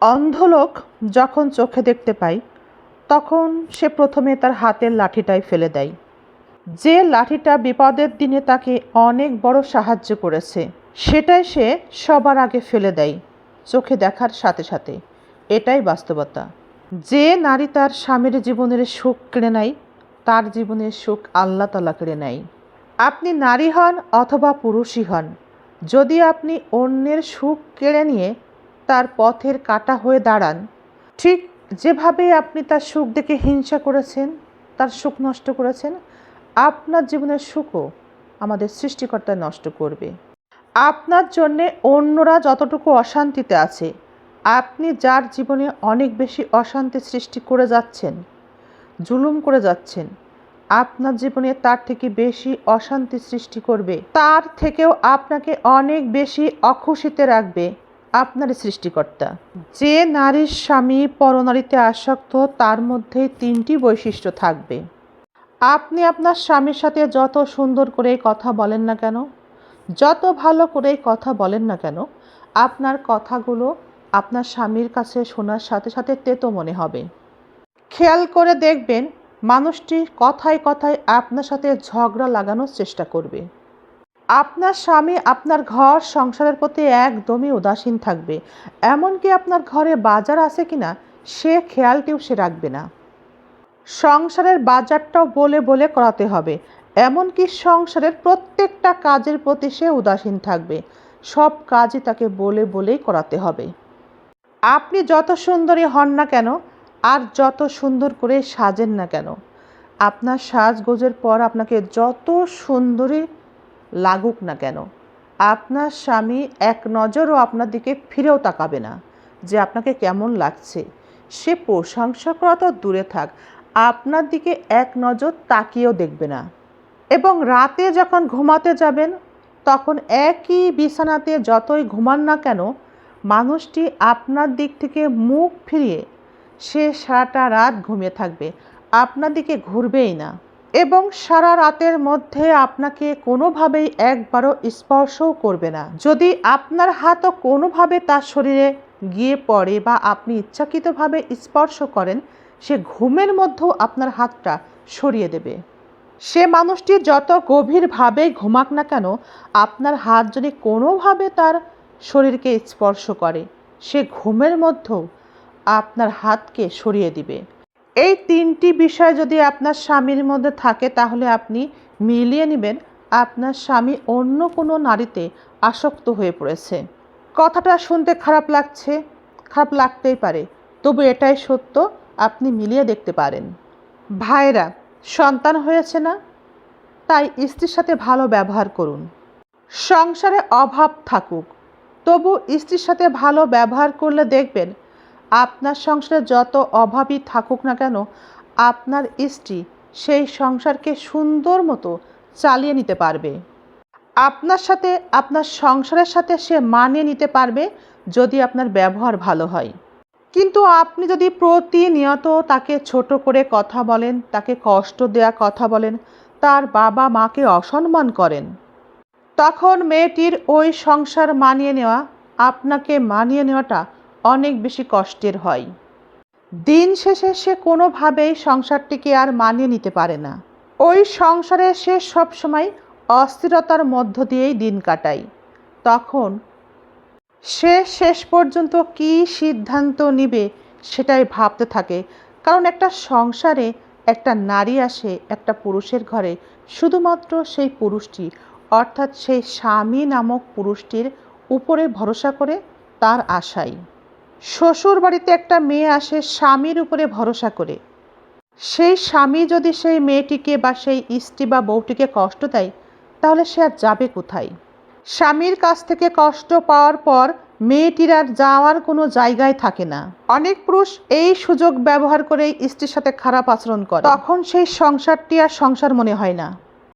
অন্ধ লোক যখন চোখে দেখতে পায়, তখন সে প্রথমে তার হাতের লাঠিটাই ফেলে দেয়। যে লাঠিটা বিপদের দিনে তাকে অনেক বড় সাহায্য করেছে, সেটাই সে সবার আগে ফেলে দেয় চোখে দেখার সাথে সাথে। এটাই বাস্তবতা। যে নারী তার স্বামীর জীবনের সুখ কেড়ে নেয়, তার জীবনের সুখ আল্লাহ তালা কেড়ে নেয়। আপনি নারী হন অথবা পুরুষই হন, যদি আপনি অন্যের সুখ কেড়ে নিয়ে তার পথের কাটা হয়ে দাঁড়ান। ঠিক যেভাবে আপনি তার সুখ দেখে হিংসা করেছেন, তার সুখ নষ্ট করেছেন, আপনার জীবনের সুখও আমাদের সৃষ্টিকর্তা নষ্ট করবে। আপনার জন্যে অন্যরা যতটুকু অশান্তিতে আছে, আপনি যার জীবনে অনেক বেশি অশান্তি সৃষ্টি করে যাচ্ছেন, জুলুম করে যাচ্ছেন, আপনার জীবনে তার থেকে বেশি অশান্তি সৃষ্টি করবে, তার থেকেও আপনাকে অনেক বেশি অখুশিতে রাখবে। আপনার সৃষ্টিকর্তা। যে নারীর স্বামী পরনারীতে আসক্ত, তার মধ্যে তিনটি বৈশিষ্ট্য থাকবে। আপনি আপনার স্বামীর সাথে যত সুন্দর করে কথা বলেন না কেন, যত ভালো করে কথা বলেন না কেন, আপনার কথাগুলো আপনার স্বামীর কাছে শোনার সাথে সাথে তেতো মনে হবে। খেয়াল করে দেখবেন, মানুষটি কথায় কথায় আপনার সাথে ঝগড়া লাগানোর চেষ্টা করবে। আপনার স্বামী আপনার ঘর সংসারের প্রতি একদমই উদাসীন থাকবে। এমনকি আপনার ঘরে বাজার আছে কিনা, সে খেয়ালটিও সে রাখবে না। সংসারের বাজারটাও বলে বলে করাতে হবে। এমনকি সংসারের প্রত্যেকটা কাজের প্রতি সে উদাসীন থাকবে। সব কাজই তাকে বলে বলেই করাতে হবে। আপনি যত সুন্দরী হন না কেন, আর যত সুন্দর করে সাজেন না কেন, আপনার সাজগোজের পর আপনাকে যত সুন্দরী লাগুক না কেন। আপনার স্বামী এক নজরও আপনার দিকে ফিরেও তাকাবে না যে আপনাকে কেমন লাগছে। সে প্রশংসা করা তো দূরে থাক, আপনার দিকে এক নজর তাকিয়েও দেখবে না। এবং রাতে যখন ঘুমাতে যাবেন, তখন একই বিছানাতে যতই ঘুমান না কেন, মানুষটি আপনার দিক থেকে মুখ ফিরিয়ে সে সারাটা রাত ঘুমিয়ে থাকবে। আপনার দিকে ঘুরবেই না। এবং সারা রাতের মধ্যে আপনাকে কোনোভাবেই একবারও স্পর্শও করবে না। যদি আপনার হাতও কোনোভাবে তার শরীরে গিয়ে পড়ে বা আপনি ইচ্ছাকৃতভাবে স্পর্শ করেন, সে ঘুমের মধ্যেও আপনার হাতটা সরিয়ে দেবে। সে মানুষটি যত গভীরভাবে ঘুমাক না কেন, আপনার হাত যদি কোনোভাবে তার শরীরকে স্পর্শ করে, সে ঘুমের মধ্যেও আপনার হাতকে সরিয়ে দিবে। এই তিনটি বিষয় যদি আপনার স্বামীর মধ্যে থাকে, তাহলে আপনি মিলিয়ে নেবেন আপনার স্বামী অন্য কোনো নারীতে আসক্ত হয়ে পড়েছে। কথাটা শুনতে খারাপ লাগছে, খারাপ লাগতেই পারে। তবু এটাই সত্য, আপনি মিলিয়ে দেখতে পারেন। ভাইরা সন্তান হয়েছে না, তাই স্ত্রীর সাথে ভালো ব্যবহার করুন। সংসারে অভাব থাকুক, তবু স্ত্রীর সাথে ভালো ব্যবহার করলে দেখবেন আপনার সংসারে যত অভাবই থাকুক না কেন, আপনার স্ত্রী সেই সংসারকে সুন্দর মতো চালিয়ে নিতে পারবে। আপনার সাথে, আপনার সংসারের সাথে সে মানিয়ে নিতে পারবে যদি আপনার ব্যবহার ভালো হয়। কিন্তু আপনি যদি প্রতিনিয়ত তাকে ছোট করে কথা বলেন, তাকে কষ্ট দেয়া কথা বলেন, তার বাবা মাকে অসম্মান করেন, তখন মেয়েটির ওই সংসার মানিয়ে নেওয়া, আপনাকে মানিয়ে নেওয়াটা অনেক বেশি কষ্টের হয়। দিন শেষে সে কোনোভাবেই সংসারটিকে আর মানিয়ে নিতে পারে না। ওই সংসারে সে সবসময় অস্থিরতার মধ্য দিয়েই দিন কাটায়। তখন সে শেষ পর্যন্ত কী সিদ্ধান্ত নিবে সেটাই ভাবতে থাকে। কারণ একটা সংসারে একটা নারী আসে, একটা পুরুষের ঘরে, শুধুমাত্র সেই পুরুষটি। অর্থাৎ সেই স্বামী নামক পুরুষটির উপরে ভরসা করে তার আশাই শ্বশুর বাড়িতে একটা মেয়ে আসে স্বামীর উপরে ভরসা করে। সেই স্বামী যদি সেই মেয়েটিকে বা সেই স্ত্রী বা বউটিকে কষ্ট দেয়, তাহলে সে আর যাবে কোথায়? স্বামীর কাছ থেকে কষ্ট পাওয়ার পর মেয়েটির আর যাওয়ার কোনো জায়গায় থাকে না। অনেক পুরুষ এই সুযোগ ব্যবহার করে স্ত্রীর সাথে খারাপ আচরণ করে। তখন সেই সংসারটি আর সংসার মনে হয় না।